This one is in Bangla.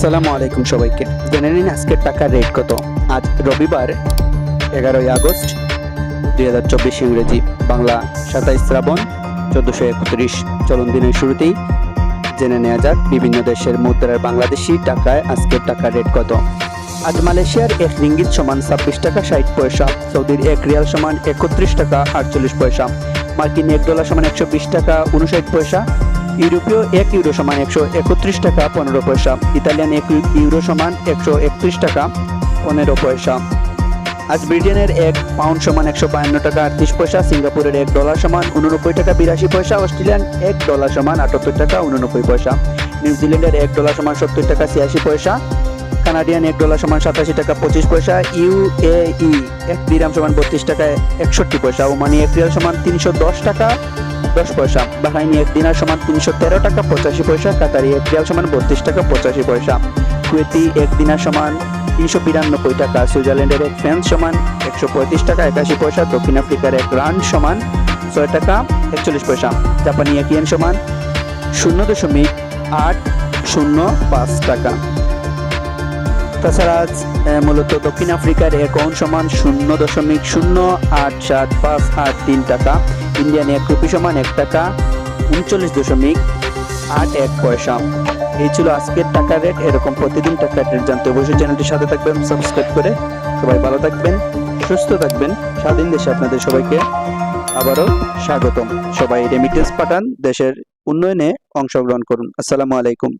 আসসালামু আলাইকুম সবাইকে। জেনে নিন আজকের টাকার রেট কত। আজ রবিবার, এগারোই আগস্ট, দুই হাজার চব্বিশ ইংরেজি বাংলা সাতাইশ শ্রাবণ, চোদ্দোশো একত্রিশ। চলন দিনের শুরুতেই জেনে নেওয়া যাক বিভিন্ন দেশের মুদ্রার বাংলাদেশি টাকায় আজকের টাকার রেট কত। আজ মালয়েশিয়ার এক রিঙ্গিত সমান ছাব্বিশ টাকা ষাট পয়সা, সৌদির এক রিয়াল সমান একত্রিশ টাকা আটচল্লিশ পয়সা, মার্কিন এক ডলার সমান একশো বিশ টাকা উনষাট পয়সা ইউরোপীয় এক ইউরো সমান একশো একত্রিশ টাকা পনেরো পয়সা। ইতালিয়ান এক ইউরো সমান একশো একত্রিশ টাকা পনেরো পয়সা। আজ ব্রিটেনের এক পাউন্ড সমান একশো বায়ান্ন টাকা আটত্রিশ পয়সা, সিঙ্গাপুরের এক ডলার সমান উননব্বই টাকা বিরাশি পয়সা, অস্ট্রেলিয়ান এক ডলার সমান আটাত্তর টাকা উননব্বই পয়সা। নিউজিল্যান্ডের এক ডলার সমান সত্তর টাকা ছিয়াশি পয়সা। কানাডিয়ান এক ডলার সমান সাতাশি টাকা পঁচিশ পয়সা। ইউ ইউএই এক দিরাম সমান বত্রিশ টাকা একষট্টি পয়সা। ওমানি এক রিয়াল সমান তিনশো দশ টাকা দশ পয়সা। বাহাইনি এক দিনার সমান তিনশো তেরো টাকা পঁচাশি পয়সা, কাতারি এক রিয়াল সমান বত্রিশ টাকা পঁচাশি পয়সা। কুয়েতি এক দিনার সমান তিনশো বিরানব্বই টাকা, সুইজারল্যান্ডের এক ফ্রান্স সমান একশো পঁয়ত্রিশ টাকা, একাশি পয়সা, দক্ষিণ আফ্রিকার এক রান সমান ছয় টাকা একচল্লিশ পয়সা। জাপানি এক ইয়েন সমান শূন্য দশমিক আট শূন্য পাঁচ টাকা। তাছাড়া মূলত দক্ষিণ আফ্রিকার এক অন সমান শূন্য দশমিক শূন্য আট সাত পাঁচ আট তিন টাকা। ইন্ডিয়ান এক রুপি সমান এক টাকা, উনচল্লিশ দশমিক আট এক পয়সা। এই ছিল আজকের টাকা রেট। এরকম প্রতিদিন টাকা রেট জানতে অবশ্যই চ্যানেলটির সাথে থাকবেন, সাবস্ক্রাইব করে সবাই ভালো থাকবেন, সুস্থ থাকবেন। স্বাধীন দেশে আপনাদের সবাইকে আবারও স্বাগতম। সবাই রেমিটেন্স পাঠান, দেশের উন্নয়নে অংশগ্রহণ করুন। আসসালামু আলাইকুম।